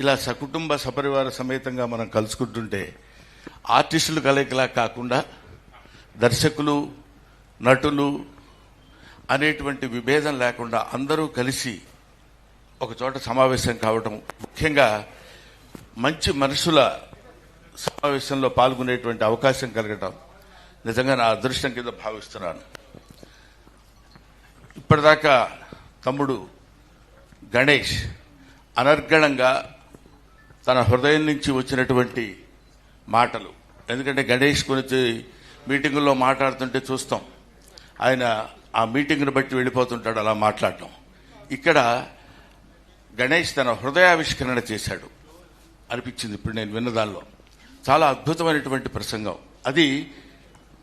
ఇలా సకుటుంబ సపరివార సమేతంగా మనం కలుసుకుంటుంటే ఆర్టిస్టులు కలయికలా కాకుండా దర్శకులు నటులు అనేటువంటి విభేదం లేకుండా అందరూ కలిసి ఒక చోట సమావేశం కావటం ముఖ్యంగా మంచి మనుషుల సమావేశంలో పాల్గొనేటువంటి అవకాశం కలగటం నిజంగా నా అదృష్టం కింద భావిస్తున్నాను. ఇప్పటిదాకా తమ్ముడు గణేష్ అనర్గణంగా తన హృదయం నుంచి వచ్చినటువంటి మాటలు. ఎందుకంటే గణేష్ గురించి మీటింగుల్లో మాట్లాడుతుంటే చూస్తాం. ఆయన ఆ మీటింగ్ను బట్టి వెళ్ళిపోతుంటాడు అలా మాట్లాడటం. ఇక్కడ గణేష్ తన హృదయావిష్కరణ చేశాడు. అనిపించింది ఇప్పుడు నేను విన్నదానిలో చాలా అద్భుతమైనటువంటి ప్రసంగం. అది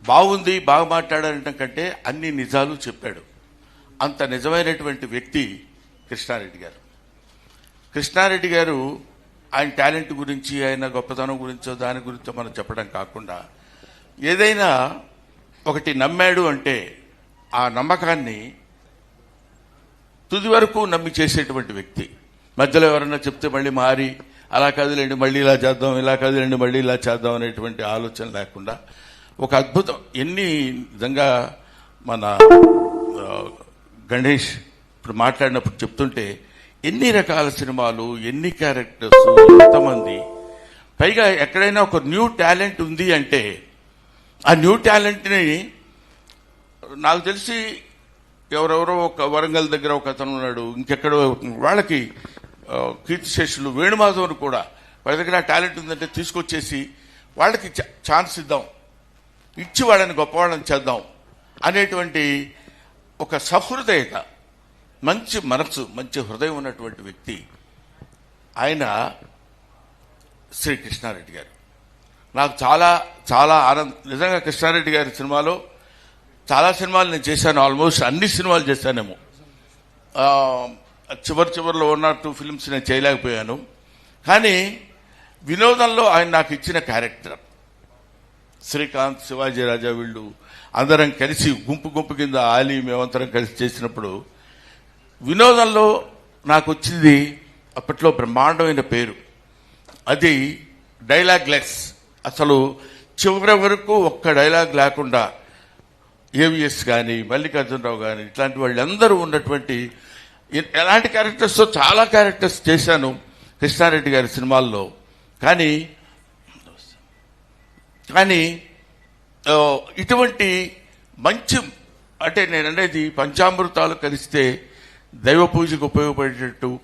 బాగుంది బాగా మాట్లాడారంటే కంటే అన్ని నిజాలు చెప్పాడు. అంత నిజమైనటువంటి వ్యక్తి కృష్ణారెడ్డి గారు. కృష్ణారెడ్డి గారు ఆయన టాలెంట్ గురించి ఆయన గొప్పతనం గురించో దాని గురించో మనం చెప్పడం కాకుండా ఏదైనా ఒకటి నమ్మాడు అంటే ఆ నమ్మకాన్ని తుది వరకు నమ్మి చేసేటువంటి వ్యక్తి. మధ్యలో ఎవరన్నా చెప్తే మళ్ళీ మారి అలా కదిలేండి మళ్ళీ ఇలా చేద్దాం ఇలా కదిలేండి మళ్ళీ ఇలా చేద్దాం అనేటువంటి ఆలోచన లేకుండా ఒక అద్భుతం. ఎన్ని నిజంగా మన గణేష్ ఇప్పుడు మాట్లాడినప్పుడు చెప్తుంటే ఎన్ని రకాల సినిమాలు ఎన్ని క్యారెక్టర్స్ ఎంతమంది. పైగా ఎక్కడైనా ఒక న్యూ టాలెంట్ ఉంది అంటే ఆ న్యూ టాలెంట్ని నాకు తెలిసి ఎవరెవరో ఒక వరంగల్ దగ్గర ఒక అతను ఉన్నాడు ఇంకెక్కడో వాళ్ళకి కీర్తిశేషులు వేణుమాధవుని కూడా వాళ్ళ దగ్గర టాలెంట్ ఉందంటే తీసుకొచ్చేసి వాళ్ళకి ఛా- ఛాన్స్ ఇద్దాం. ఇచ్చి వాళ్ళని గొప్పవాళ్ళని చేద్దాం అనేటువంటి ఒక సహృదయత. మంచి మనసు మంచి హృదయం ఉన్నటువంటి వ్యక్తి ఆయన శ్రీ కృష్ణారెడ్డి గారు. నాకు చాలా చాలా ఆనందం నిజంగా కృష్ణారెడ్డి గారి సినిమాలో చాలా సినిమాలు నేను చేశాను ఆల్మోస్ట్ అన్ని సినిమాలు చేశానేమో. చివరి చివరిలో ఉన్న టూ ఫిల్మ్స్ నేను చేయలేకపోయాను. కానీ వినోదంలో ఆయన నాకు ఇచ్చిన క్యారెక్టర్. శ్రీకాంత్ శివాజీ రాజా వీళ్ళు అందరం కలిసి గుంపు గుంపు కింద ఆలి మేమంతరం కలిసి చేసినప్పుడు వినోదంలో నాకు వచ్చింది అప్పట్లో బ్రహ్మాండమైన పేరు. అది డైలాగ్ లెస్. అసలు చివరి వరకు ఒక్క డైలాగ్ లేకుండా ఏవిఎస్ కానీ మల్లికార్జునరావు కానీ ఇట్లాంటి వాళ్ళందరూ ఉన్నటువంటి ఎలాంటి క్యారెక్టర్స్తో చాలా క్యారెక్టర్స్ చేశాను కృష్ణారెడ్డి గారి సినిమాల్లో. కానీ కానీ ఇటువంటి మంచి అంటే నేను అనేది పంచామృతాలు కలిస్తే దైవ పూజకు ఉపయోగపడేటట్టు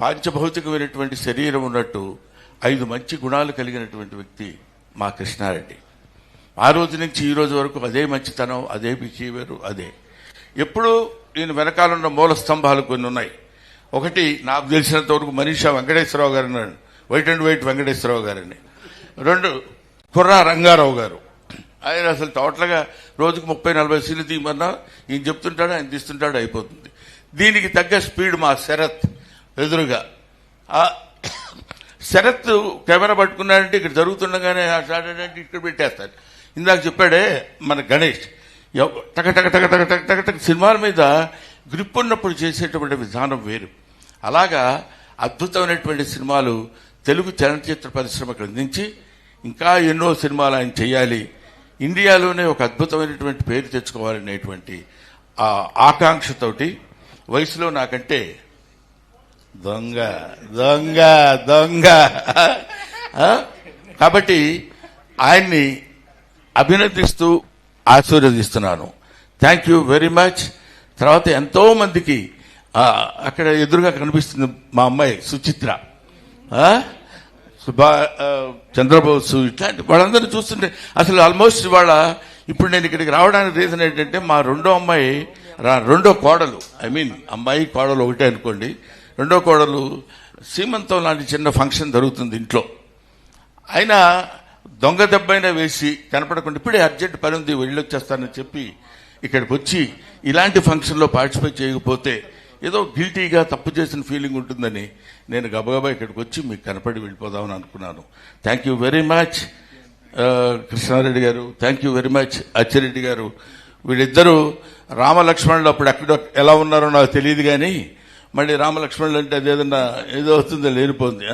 పాంచభౌతికమైనటువంటి శరీరం ఉన్నట్టు ఐదు మంచి గుణాలు కలిగినటువంటి వ్యక్తి మా కృష్ణారెడ్డి. ఆ రోజు నుంచి ఈ రోజు వరకు అదే మంచితనం అదే బిహేవియర్ అదే. ఎప్పుడు నేను వెనకాలన్న మూల స్తంభాలు కొన్ని ఉన్నాయి. ఒకటి నాకు తెలిసినంత వరకు మనీషా వెంకటేశ్వరరావు గారు అన్నాడు. వైట్ అండ్ వైట్ వెంకటేశ్వరరావు గారని రెండు కుర్రా రంగారావు గారు. ఆయన అసలు టోటల్గా రోజుకు ముప్పై నలభై సీలు తీయమన్నా ఈయన చెప్తుంటాడు ఆయన తీస్తుంటాడు అయిపోతుంది. దీనికి తగ్గ స్పీడ్ మా శరత్ ఎదురుగా. శరత్ కెమెరా పట్టుకున్నాడంటే ఇక్కడ జరుగుతుండగానే ఆ అంటే ఇక్కడ పెట్టేస్తాడు. ఇందాక చెప్పాడే మన గణేష్ టక టక టక టక టక టక టక సినిమాల మీద గ్రిప్ ఉన్నప్పుడు చేసేటువంటి విధానం వేరు. అలాగా అద్భుతమైనటువంటి సినిమాలు తెలుగు చలనచిత్ర పరిశ్రమకు అందించి ఇంకా ఎన్నో సినిమాలు ఆయన చేయాలి ఇండియాలోనే ఒక అద్భుతమైనటువంటి పేరు తెచ్చుకోవాలనేటువంటి ఆకాంక్షతోటి వయసులో నాకంటే దొంగ దొంగ దొంగ. కాబట్టి ఆయన్ని అభినందిస్తూ ఆశీర్వదిస్తున్నాను. థ్యాంక్ యూ వెరీ మచ్ తర్వాత ఎంతో మందికి అక్కడ ఎదురుగా కనిపిస్తుంది మా అమ్మాయి సుచిత్ర. సుభా చంద్రబోసు ఇట్లాంటి వాళ్ళందరూ చూస్తుంటే అసలు ఆల్మోస్ట్ వాళ్ళ ఇప్పుడు నేను ఇక్కడికి రావడానికి రీజన్ ఏంటంటే మా రెండో అమ్మాయి రెండో కోడలు ఐ మీన్ అమ్మాయి కోడలు ఒకటే అనుకోండి. రెండో కోడలు సీమంతం లాంటి చిన్న ఫంక్షన్ జరుగుతుంది ఇంట్లో. అయినా దొంగ దెబ్బైనా వేసి కనపడకుండా ఇప్పుడే అర్జెంట్ పని ఉంది వెళ్ళొచ్చేస్తానని చెప్పి ఇక్కడికి వచ్చి ఇలాంటి ఫంక్షన్లో పార్టిసిపేట్ చేయకపోతే ఏదో గిల్టీగా తప్పు చేసిన ఫీలింగ్ ఉంటుందని నేను గబగబా ఇక్కడికి వచ్చి మీకు కనపడి వెళ్ళిపోదామని అనుకున్నాను. Thank you very much Krishna Reddy గారు. Thank you very much Achi Reddy గారు. వీళ్ళిద్దరూ రామలక్ష్మణులు అప్పుడు ఎక్కడ ఎలా ఉన్నారో నాకు తెలియదు కానీ మళ్ళీ రామలక్ష్మణులు అంటే అదేదన్నా ఏదో అవుతుందో లేనిపోతుంది?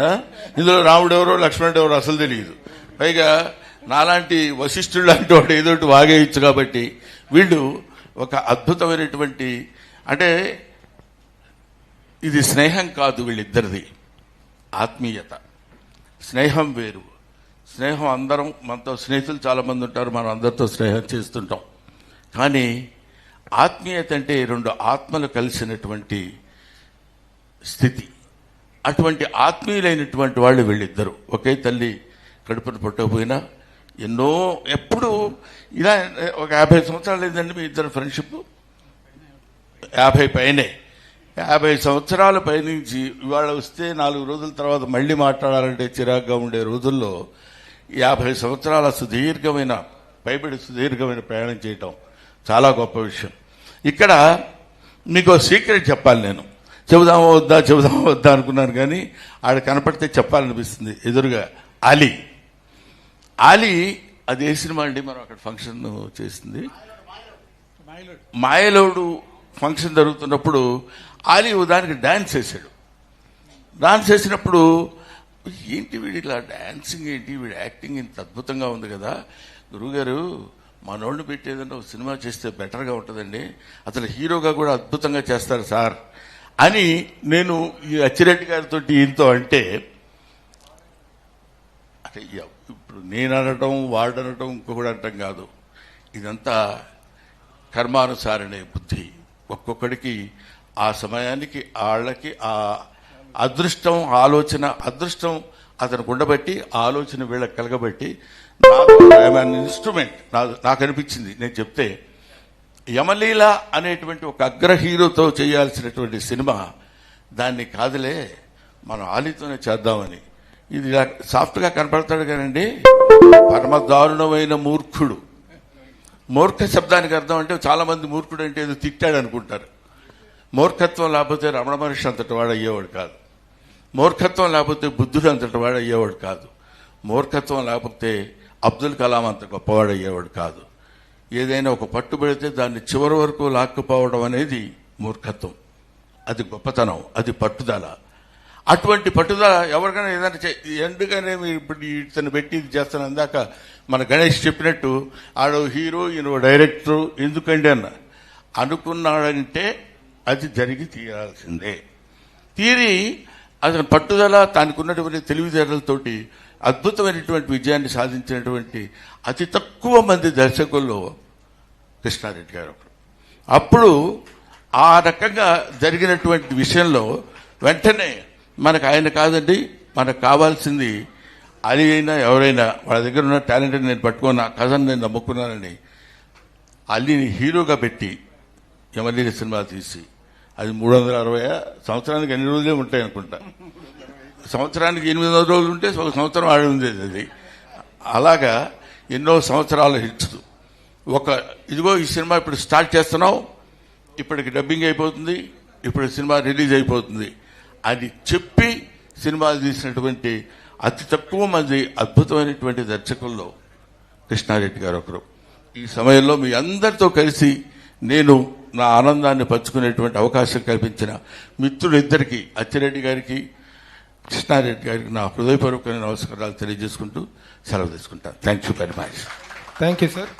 ఇందులో రాముడు ఎవరో లక్ష్మణుడు ఎవరో అసలు తెలియదు. పైగా నాలాంటి వశిష్ఠుడు లాంటి వాడు ఏదో వాగేయచ్చు కాబట్టి వీళ్ళు ఒక అద్భుతమైనటువంటి అంటే ఇది స్నేహం కాదు వీళ్ళిద్దరిది ఆత్మీయత. స్నేహం వేరు. స్నేహం అందరం మనతో స్నేహితులు చాలామంది ఉంటారు మనం అందరితో స్నేహం చేస్తుంటాం. కానీ ఆత్మీయత అంటే రెండు ఆత్మలు కలిసినటువంటి స్థితి. అటువంటి ఆత్మీయులైనటువంటి వాళ్ళు వీళ్ళిద్దరు. ఒకే తల్లి కడుపును పుట్టకపోయినా ఎన్నో ఎప్పుడు ఇలా ఒక యాభై సంవత్సరాలు లేదండి మీ ఇద్దరు ఫ్రెండ్షిప్. యాభై పైనే. యాభై సంవత్సరాల పైనుంచి ఇవాళ వస్తే నాలుగు రోజుల తర్వాత మళ్ళీ మాట్లాడాలంటే చిరాగ్గా ఉండే రోజుల్లో యాభై సంవత్సరాల సుదీర్ఘమైన పైబడి సుదీర్ఘమైన ప్రయాణం చేయటం చాలా గొప్ప విషయం. ఇక్కడ మీకు సీక్రెట్ చెప్పాలి నేను. చెబుదామా వద్దా చెబుదామా వద్దా అనుకున్నాను కానీ ఆడ కనపడితే చెప్పాలనిపిస్తుంది ఎదురుగా అలీ. ఆలీ అది ఏ సినిమా అండి? మనం అక్కడ ఫంక్షన్ చేసింది. మాయలోడు ఫంక్షన్ జరుగుతున్నప్పుడు ఆలీ దానికి డ్యాన్స్ చేశాడు. డాన్స్ చేసినప్పుడు ఏంటి వీడి ఇలా డ్యాన్సింగ్ ఏంటి? వీడి యాక్టింగ్ ఇంత అద్భుతంగా ఉంది కదా. గురువుగారు మనోళ్ళు పెట్టి ఒక సినిమా చేస్తే బెటర్గా ఉంటుందండి. అతను హీరోగా కూడా అద్భుతంగా చేస్తారు సార్. అని నేను ఈ అచ్చిరెడ్డి గారితో ఈయనతో అంటే అంటే ఇప్పుడు నేను అనటం వాడు అనటం ఇంకొకటి అనటం కాదు. ఇదంతా కర్మానుసారనే బుద్ధి. ఒక్కొక్కడికి ఆ సమయానికి వాళ్ళకి ఆ అదృష్టం ఆలోచన అదృష్టం అతనికి ఉండబట్టి ఆలోచన వీళ్ళకి కలగబట్టి ఇన్స్ట్రుమెంట్ నాకు అనిపించింది నేను చెప్తే యమలీల అనేటువంటి ఒక అగ్ర హీరోతో చేయాల్సినటువంటి సినిమా దాన్ని కాదులే మనం ఆలితోనే చేద్దామని. ఇది సాఫ్ట్గా కనపడతాడు కానండి పరమ దారుణమైన మూర్ఖుడు. మూర్ఖ శబ్దానికి అర్థం అంటే చాలా మంది మూర్ఖుడు అంటే ఏదో తిట్టాడు అనుకుంటారు మూర్ఖత్వం లేకపోతే రమణ మహర్షి అంతటి వాడు అయ్యేవాడు కాదు. మూర్ఖత్వం లేకపోతే బుద్ధుడు అంతటి వాడు అయ్యేవాడు కాదు. మూర్ఖత్వం లేకపోతే అబ్దుల్ కలాం అంత గొప్పవాడు అయ్యేవాడు కాదు. ఏదైనా ఒక పట్టు పెడితే దాన్ని చివరి వరకు లాక్కుపోవడం అనేది మూర్ఖత్వం. అది గొప్పతనం అది పట్టుదల. అటువంటి పట్టుదల ఎవరికైనా ఏదైనా చే- ఎందుకనే మీరు ఇప్పుడు ఇతను పెట్టి ఇది చేస్తాను అందాక మన గణేష్ చెప్పినట్టు ఆడు హీరో ఈయన డైరెక్టర్ ఎందుకండి అన్న. అనుకున్నాడంటే అది జరిగి తీరాల్సిందే. తీరి అతని పట్టుదల తనకు ఉన్నటువంటి తెలివితేటలతోటి అద్భుతమైనటువంటి విజయాన్ని సాధించినటువంటి అతి తక్కువ మంది దర్శకుల్లో కృష్ణారెడ్డి గారు. అప్పుడు ఆ రకంగా జరిగినటువంటి విషయంలో వెంటనే మనకు ఆయన కాదండి మనకు కావాల్సింది అది అయినా ఎవరైనా వాళ్ళ దగ్గర ఉన్న టాలెంట్ నేను పట్టుకున్న కథను నేను నమ్ముకున్నానని అల్లిని హీరోగా పెట్టి యమలీల సినిమా తీసి అది మూడు వందల అరవై సంవత్సరానికి ఎన్ని రోజులే ఉంటాయి అనుకుంటా. సంవత్సరానికి ఎనిమిది వందల రోజులు ఉంటే ఒక సంవత్సరం ఆడి ఉండేది అది. అలాగా ఎన్నో సంవత్సరాల హిట్స్. ఒక ఇదిగో ఈ సినిమా ఇప్పుడు స్టార్ట్ చేస్తున్నాం ఇప్పటికి డబ్బింగ్ అయిపోతుంది ఇప్పుడు సినిమా రిలీజ్ అయిపోతుంది. అని చెప్పి సినిమాలు తీసినటువంటి అతి తక్కువ మంది అద్భుతమైనటువంటి దర్శకుల్లో కృష్ణారెడ్డి గారు ఒకరు. ఈ సమయంలో మీ అందరితో కలిసి నేను నా ఆనందాన్ని పంచుకునేటువంటి అవకాశం కల్పించిన మిత్రులిద్దరికీ అచ్చిరెడ్డి గారికి కృష్ణారెడ్డి గారికి నా హృదయపూర్వకమైన నమస్కారాలు తెలియజేసుకుంటూ సెలవు తీసుకుంటాను. Thank you very much thank you sir